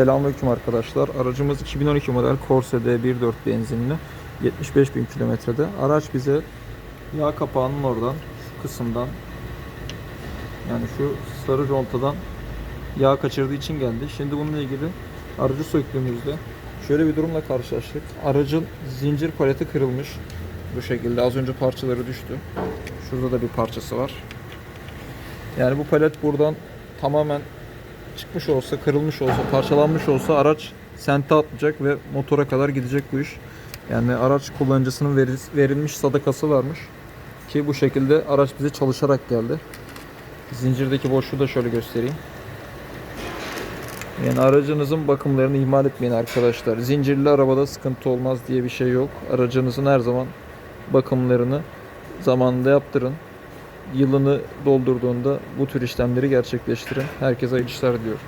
Selamünaleyküm arkadaşlar. Aracımız 2012 model Corsa D1.4 benzinli. 75 bin kilometrede. Araç bize yağ kapağının oradan, kısımdan yani şu sarı contadan yağ kaçırdığı için geldi. Şimdi bununla ilgili aracı söktüğümüzde şöyle bir durumla karşılaştık. Aracın zincir paleti kırılmış. Bu şekilde az önce parçaları düştü. Şurada da bir parçası var. Yani bu palet buradan tamamen çıkmış olsa, kırılmış olsa, parçalanmış olsa araç sente atlayacak ve motora kadar gidecek bu iş. Yani araç kullanıcısının veri- verilmiş sadakası varmış. Ki bu şekilde araç bize çalışarak geldi. Zincirdeki boşluğu da şöyle göstereyim. Yani aracınızın bakımlarını ihmal etmeyin arkadaşlar. Zincirli arabada sıkıntı olmaz diye bir şey yok. Aracınızın her zaman bakımlarını zamanında yaptırın. Yılını doldurduğunda bu tür işlemleri gerçekleştirin. Herkese hayırlı işler diliyorum.